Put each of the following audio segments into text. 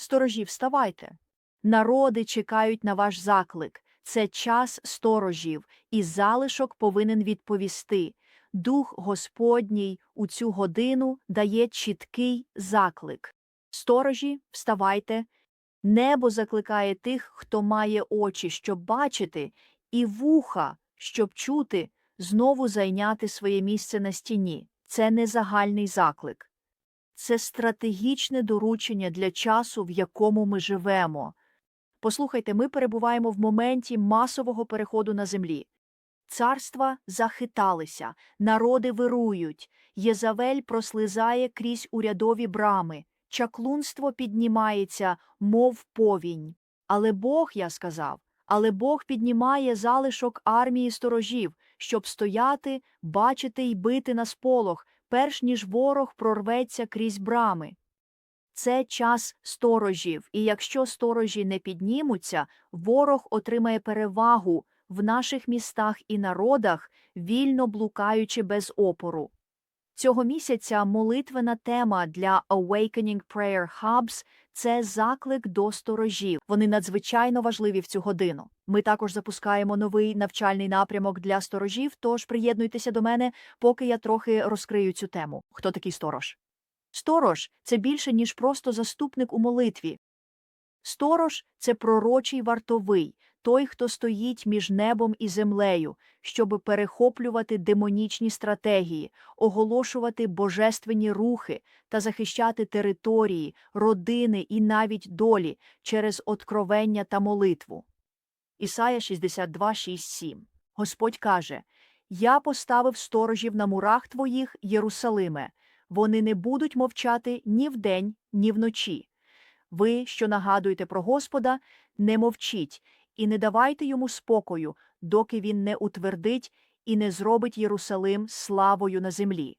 Сторожі, вставайте. Народи чекають на ваш заклик. Це час сторожів, і залишок повинен відповісти. Дух Господній у цю годину дає чіткий заклик. Сторожі, вставайте. Небо закликає тих, хто має очі, щоб бачити, і вуха, щоб чути, знову зайняти своє місце на стіні. Це не загальний заклик. Це стратегічне доручення для часу, в якому ми живемо. Послухайте, ми перебуваємо в моменті масового переходу на землі. Царства захиталися, народи вирують, Єзавель прослизає крізь урядові брами, чаклунство піднімається, мов повінь. Але Бог, я сказав, але Бог піднімає залишок армії сторожів, щоб стояти, бачити й бити на сполох, перш ніж ворог прорветься крізь брами. Це час сторожів, і якщо сторожі не піднімуться, ворог отримає перевагу в наших містах і народах, вільно блукаючи без опору. Цього місяця молитвена тема для Awakening Prayer Hubs – це заклик до сторожів. Вони надзвичайно важливі в цю годину. Ми також запускаємо новий навчальний напрямок для сторожів, тож приєднуйтеся до мене, поки я трохи розкрию цю тему. Хто такий сторож? Сторож – це більше, ніж просто заступник у молитві. Сторож – це пророчий вартовий, той, хто стоїть між небом і землею, щоб перехоплювати демонічні стратегії, оголошувати божественні рухи та захищати території, родини і навіть долі через откровення та молитву. Ісая 62, 6, 7. Господь каже «Я поставив сторожів на мурах твоїх, Єрусалиме, вони не будуть мовчати ні вдень, ні вночі. Ви, що нагадуєте про Господа, не мовчіть і не давайте йому спокою, доки він не утвердить і не зробить Єрусалим славою на землі.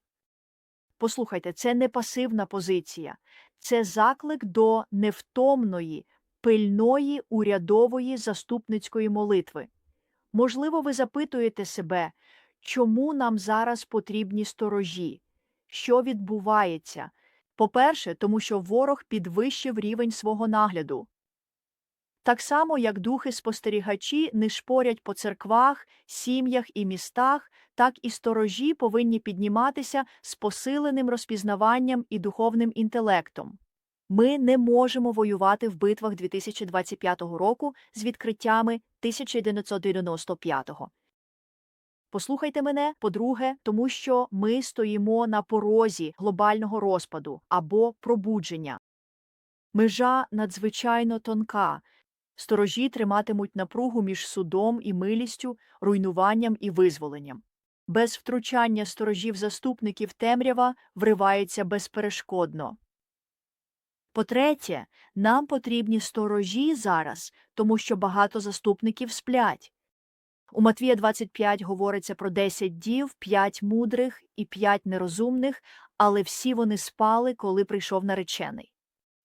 Послухайте, це не пасивна позиція, це заклик до невтомної, пильної урядової заступницької молитви. Можливо, ви запитуєте себе, чому нам зараз потрібні сторожі? Що відбувається? По-перше, тому що ворог підвищив рівень свого нагляду. Так само, як духи-спостерігачі не шпорять по церквах, сім'ях і містах, так і сторожі повинні підніматися з посиленим розпізнаванням і духовним інтелектом. Ми не можемо воювати в битвах 2025 року з відкриттями 1995. Послухайте мене, по-друге, тому що ми стоїмо на порозі глобального розпаду або пробудження. Межа надзвичайно тонка. Сторожі триматимуть напругу між судом і милістю, руйнуванням і визволенням. Без втручання сторожів-заступників темрява вривається безперешкодно. По-третє, нам потрібні сторожі зараз, тому що багато заступників сплять. У Матвія 25 говориться про 10 дів, 5 мудрих і 5 нерозумних, але всі вони спали, коли прийшов наречений.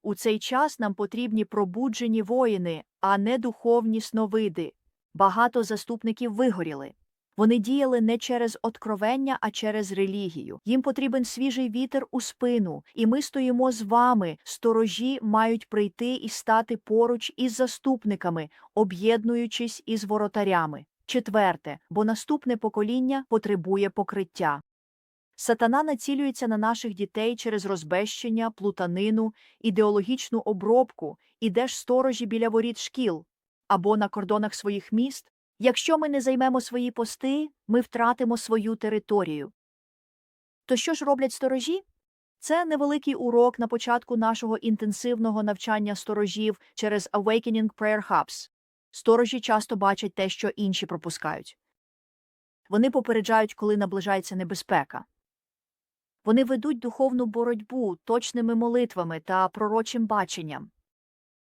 У цей час нам потрібні пробуджені воїни, а не духовні сновиди. Багато заступників вигоріли. Вони діяли не через откровення, а через релігію. Їм потрібен свіжий вітер у спину, і ми стоїмо з вами. Сторожі мають прийти і стати поруч із заступниками, об'єднуючись із воротарями. Четверте, бо наступне покоління потребує покриття. Сатана націлюється на наших дітей через розбещення, плутанину, ідеологічну обробку, ідеш сторожі біля воріт шкіл або на кордонах своїх міст. Якщо ми не займемо свої пости, ми втратимо свою територію. То що ж роблять сторожі? Це невеликий урок на початку нашого інтенсивного навчання сторожів через Awakening Prayer Hubs. Сторожі часто бачать те, що інші пропускають. Вони попереджають, коли наближається небезпека. Вони ведуть духовну боротьбу точними молитвами та пророчим баченням.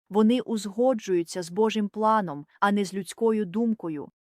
Вони узгоджуються з Божим планом, а не з людською думкою.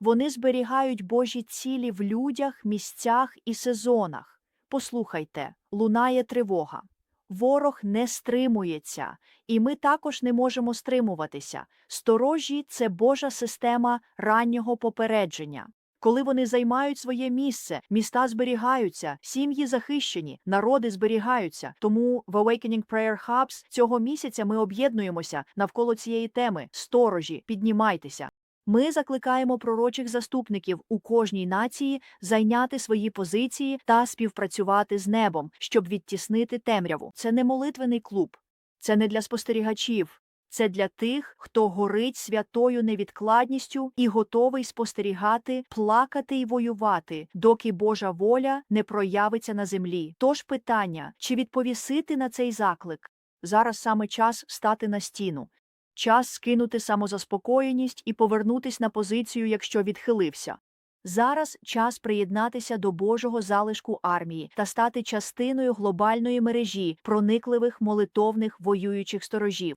Вони зберігають Божі цілі в людях, місцях і сезонах. Послухайте, лунає тривога. Ворог не стримується, і ми також не можемо стримуватися. Сторожі це Божа система раннього попередження. Коли вони займають своє місце, міста зберігаються, сім'ї захищені, народи зберігаються. Тому в Awakening Prayer Hubs цього місяця ми об'єднуємося навколо цієї теми. Сторожі, піднімайтеся. Ми закликаємо пророчих заступників у кожній нації зайняти свої позиції та співпрацювати з небом, щоб відтіснити темряву. Це не молитвений клуб, це не для спостерігачів. Це для тих, хто горить святою невідкладністю і готовий спостерігати, плакати й воювати, доки Божа воля не проявиться на землі. Тож питання, чи відповісити на цей заклик? Зараз саме час стати на стіну. Час скинути самозаспокоєність і повернутись на позицію, якщо відхилився. Зараз час приєднатися до Божого залишку армії та стати частиною глобальної мережі проникливих молитовних воюючих сторожів.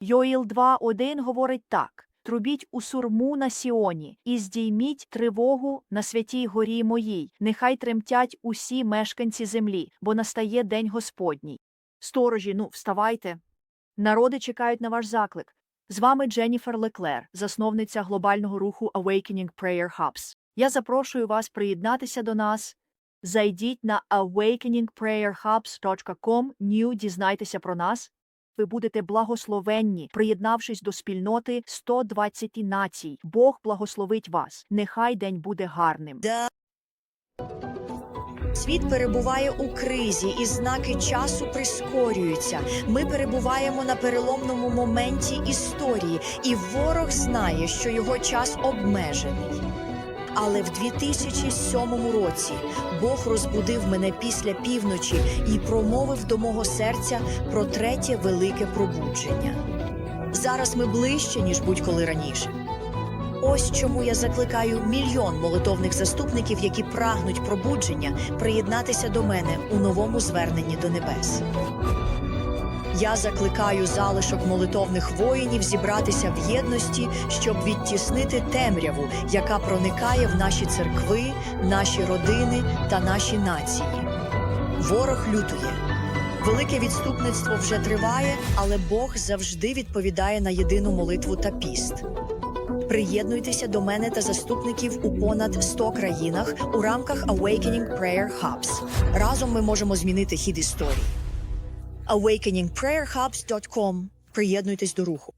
Йоїл 2.1 говорить так: Трубіть у сурму на Сіоні і здійміть тривогу на святій горі моїй. Нехай тремтять усі мешканці землі, бо настає день Господній. Сторожі, ну, вставайте. Народи чекають на ваш заклик. З вами Дженніфер Леклер, засновниця глобального руху Awakening Prayer Hubs. Я запрошую вас приєднатися до нас. Зайдіть на awakeningprayerhubs.com, new, дізнайтеся про нас. Ви будете благословенні, приєднавшись до спільноти 120 націй. Бог благословить вас. Нехай день буде гарним. Світ перебуває у кризі, і знаки часу прискорюються. Ми перебуваємо на переломному моменті історії, і ворог знає, що його час обмежений. Але в 2007 році Бог розбудив мене після півночі і промовив до мого серця про третє велике пробудження. Зараз ми ближче, ніж будь-коли раніше. Ось чому я закликаю мільйон молитовних заступників, які прагнуть пробудження, приєднатися до мене у новому зверненні до небес. Я закликаю залишок молитовних воїнів зібратися в єдності, щоб відтіснити темряву, яка проникає в наші церкви, наші родини та наші нації. Ворог лютує. Велике відступництво вже триває, але Бог завжди відповідає на єдину молитву та піст. Приєднуйтеся до мене та заступників у понад 100 країнах у рамках Awakening Prayer Hubs. Разом ми можемо змінити хід історії. awakeningprayerhubs.com. Приєднуйтесь до руху.